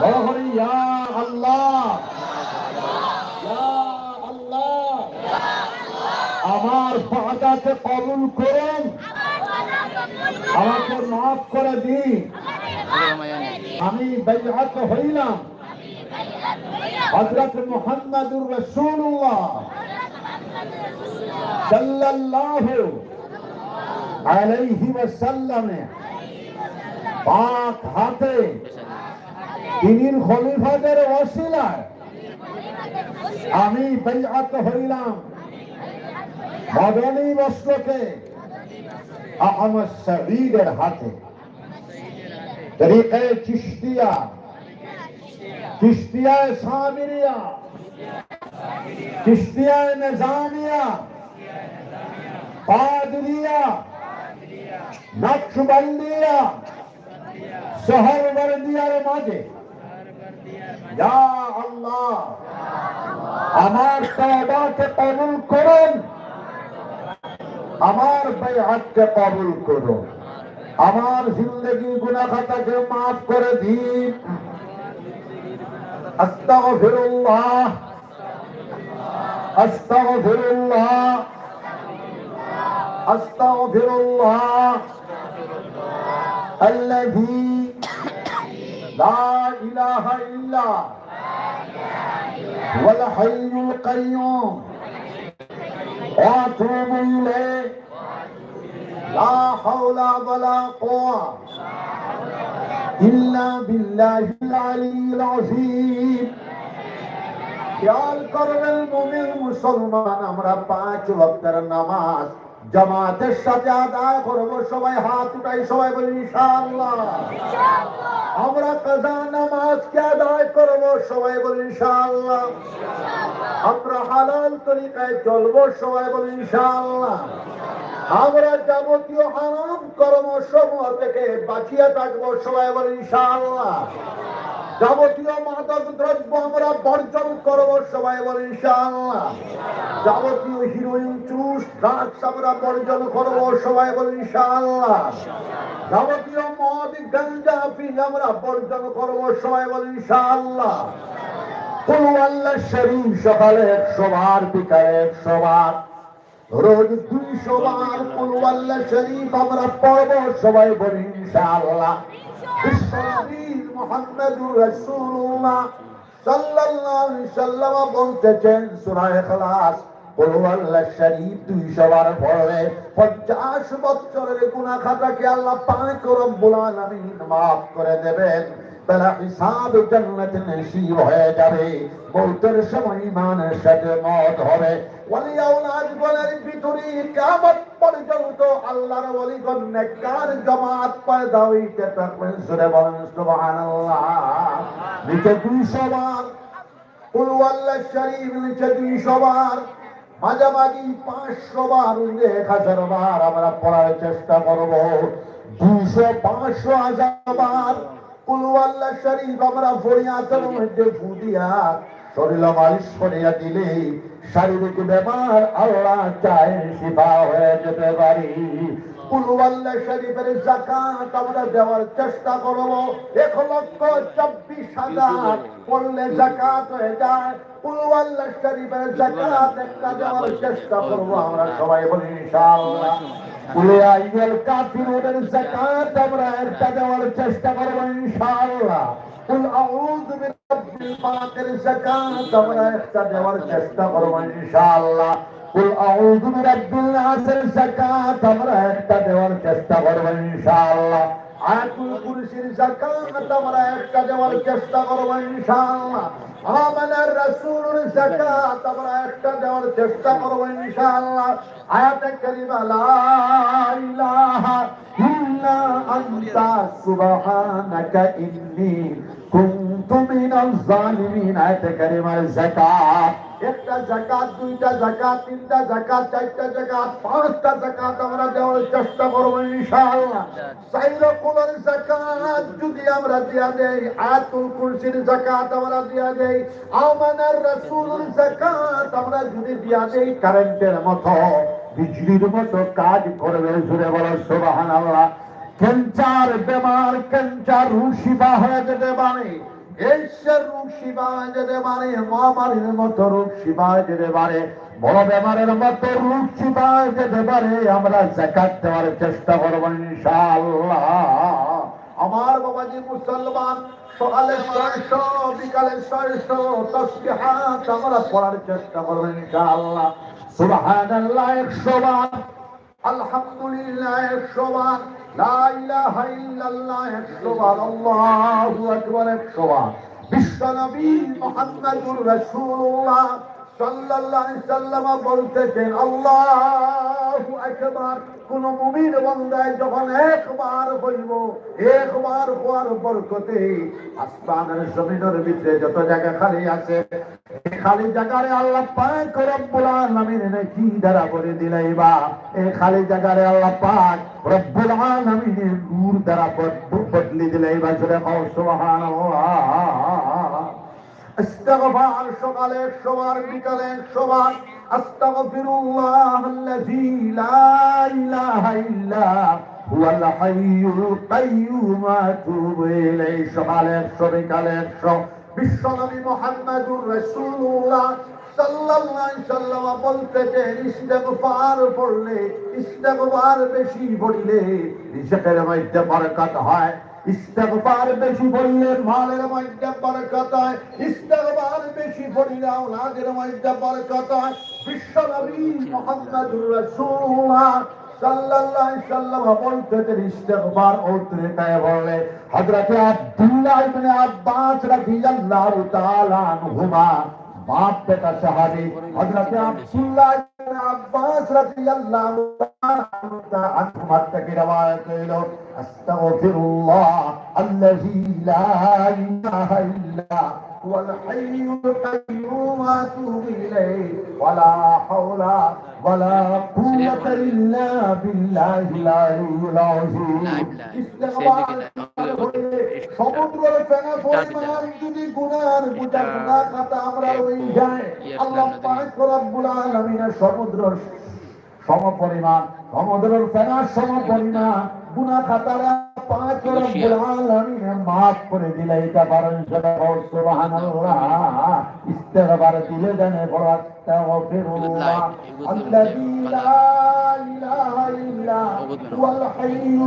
বড় ইয়া আল্লাহ। আল্লাহ আমার ফাঁদাকে কবুল করুন। আমাকে মাফ করে দিন। আমি বেজাত হইলাম। হজরত মোহাম্মদুর রসুল্লাহ সাল্লাল্লাহু আলাইহি ওয়াসাল্লামে পাক হাতে তিনির খলিফাদের ওসিলায় আমি বেজাত হইলাম মদনী বস্ত্রকে আহমদ শহীদের হাতে তরিকে চিস্তিয়া চিস্তিয়ায় সামিরিয়া চিস্তিয়ায় নিজামিয়া পাদরিয়া নকশবন্দিয়া শহরবর্দিয়ার মাঝে ইয়া আল্লাহ আমার তওবাকে কবুল করুন আমার বেহাতকে কবুল করুন আমার জিন্দগি গুনাহ খাতাকে মাফ করে দিন আস্তাগফিরুল্লাহ আস্তাগফিরুল্লাহ আস্তাগফিরুল্লাহ الذي لا إله إلا هو الحي القيوم. وأتوب إليه. لا حول ولا قوة إلا بالله العلي العظيم. يا করবেন المؤمن মুসলমান আমরা পাঁচ وقت নামাজ জামাতের সাথে আদায় করব সবাই হাত উঠাই সবাই বলি ইনশাআল্লাহ। আমরা কাজা নামাজকে আদায় করব সবাই বলি ইনশাআল্লাহ। আমরা হালাল তরিকায় চলবো সবাই বলি ইনশাআল্লাহ। আমরা যাবতীয় হারাম কর্ম সমূহ থেকে বাঁচিয়ে থাকব সবাই বলি ইনশাআল্লাহ। যাবতীয় মাদক দ্রব্য আমরা বর্জন করব সবাই বলি ইনশাআল্লাহ। যাবতীয় হিরোইন চুস ড্রাগস আমরা বর্জন করব সবাই বলি ইনশাআল্লাহ। যাবতীয় মদ গঞ্জা ফিল আমরা বর্জন করব সবাই বলি ইনশাআল্লাহ। আল্লাহ সকালে বিকালে রোজ দুইশো বার আল্লাহ শরীফ আমরা পড়ব সবাই বলি ইনশাআল্লাহ। মুহাম্মদুর রাসূলুল্লাহ সাল্লাল্লাহু আলাইহি সাল্লাম বলতেছেন, সূরা ইখলাস কুলু আল্লাহ শরীফ দুইশো বার পড়লে পঞ্চাশ বছরের গুণা খাতাকে আল্লাহ আলামিন মাফ করে দেবেন। বেলা হিসাব জান্নাত নসিব হয়ে যাবে। মৌতের সময় ইমানের মত হবে। ভিতরে পর্যন্ত আল্লাহর ওলিগণ জামাত পয়দা হইতে থাকবেন। সূরা বলেন, সুবহানাল্লাহ। নিচে 200 বার, কুল ওয়াল্লাহ শরীফ নিচে 200 বার, মাঝামাঝি পাঁচশো বার এক হাজার বার আমরা পড়ার চেষ্টা করব। দুইশো পাঁচশো হাজার বার কুলওয়াল্লা শরীফ আমরা ফরিয়াতের মধ্যে ফুদিয়া শরীর মালিশ করিয়া দিলে শারীরিক ব্যাপার আল্লাহ চায় শিফা হয়ে যেতে পারি। কুলওয়াল্লা শরীফের জাকাত আমরা দেওয়ার চেষ্টা করব। এক লক্ষ চব্বিশ হাজার পড়লে জাকাত হয়ে যায়। কুলওয়াল্লা শরীফের জাকাত একটা দেওয়ার চেষ্টা করব আমরা সবাই বলি, ইনশাআল্লাহ। কুলে আইয়াল কাফিরুনের যাকাত আমরা একটা দেওয়ার চেষ্টা করব ইনশাআল্লাহ। কুল আউযু বিরাব্বিল ফালাকের যাকাত আমরা একটা দেওয়ার চেষ্টা করব ইনশাআল্লাহ। কুল আউযু বিরাব্বিল নাসের যাকাত আমরা একটা দেওয়ার চেষ্টা করব ইনশাআল্লাহ। আয়াতুল কুরসির যাকাত আমরা একটা দেওয়ার চেষ্টা করব ইনশাআল্লাহ। আমানার রাসূলুর যাকাত আমরা একটা দেওয়ার চেষ্টা করব ইনশাআল্লাহ। আয়াতে কারিমা, লা ইলাহা ইল্লা আনতা, সুবহানাকা ইন্নী কুনতু মিনাল জালিমিন আয়াতে কারিমার যাকাত। জাকাত, দুইটা জাকাত, তিনটা জাকাত, চারটা জাকাত, পাঁচটা জাকাত আমরা দেওয়ার চেষ্টা করব ইনশাআল্লাহ। জাকাত যদি আমরা দিয়া দেই, আয়াতুল কুরসির জাকাত আমরা দিয়া দেই, আমানার রাসূলের জাকাত আমরা যদি দিয়া দেই, কারেন্টের মতো, বিজলির মতো কাজ করবে জুড়ে বলো, সুবহানাল্লাহ। ক্যান্সার, বেমার, ক্যান্সার রুশিবা হয়ে যেতে পারে। রোগ শিবায় যেতে পারে, মহামারীর মতো রোগ শিবায় যেতে পারে বড় বেমারের মতো রোগ শিবায় যেতে পারে, আমরা জাকাত দেওয়ার চেষ্টা করব ইনশাআল্লাহ। আমার বাবাজি মুসলমান, সকালে ছয়শো, বিকালে ছয়শো, তসবিহাত আমরা পড়ার চেষ্টা করব ইনশাআল্লাহ। সুবহানাল্লাহ, একশো বার আলহামদুলিল্লাহ একশো বার লা ইলাহা ইল্লাল্লাহ একশো বার আল্লাহু আকবার একশো বার বিশ্বনবী মুহাম্মদুর রাসূলুল্লাহ বলতেছেন, আল্লাহু আকবার। কোন মুমিন বান্দায় যখন একবার হইব, একবার হওয়ার বরকতে আসমানের জমিনের ভিতরে যত জায়গা খালি আছে খালি জায়গারে আল্লাহ পাক রব্বুল আলামিন কি দ্বারা করে দিলাইবা এই খালি জায়গারে আল্লাহ পাক রব্বুল আলামিনের নূর দ্বারা বদ- বদলি দিলাইবা সুবহানাল্লাহ। বেশি পড়লে রিজিকের মধ্যে বরকত হয়। ইস্তেগফার বেশি পড়লে মালের মধ্যে বরকত হয়। ইস্তেগফার বেশি পড়লে আওলাদের মধ্যে বরকত হয়। বিশ্বনবী মুহাম্মদুর রাসূলুল্লাহ সাল্লাল্লাহু আলাইহি সাল্লাম বলতেছেন, ইস্তেগফার তরিকায় বললে হযরত আব্দুল্লাহ ইবনে আব্বাস রাদিয়াল্লাহু তাআলা আনহুমা, বাপ বেটা সাহাবী, হযরত আব্দুল্লাহ ইবনে আব্বাস রাদিয়াল্লাহু তাআলা আনহুমা থেকে রওয়ায়াত হইলো আস্তাগফিরুল্লাহ আল্লাযী লা ইলাহা ইল্লা هو الحي القيوم واتوب اليه ولا حول ولا قوة إلا بالله العلي العظيم সমুদ্রের ফেনা পরিমাণ যদি গুনার বুঝা গুনা খাতা আমরা ওই যায় আল্লাহ পাক রব্বুল আলামিনের সমুদ্রের সম পরিমাণ সমুদ্রের ফেনার সম পরিমাণ গুনা খাতারা পাঁচ রব্বুল আলামিন মাফ করে দিলে এটা পারেন সেটা সুবহানাল্লাহ। ইস্তেগফার দিলে জানে বড় আস্তাগফিরুল্লাহ আল্লাযী লা ইলাহা ইল্লা হুয়াল হাইয়্যু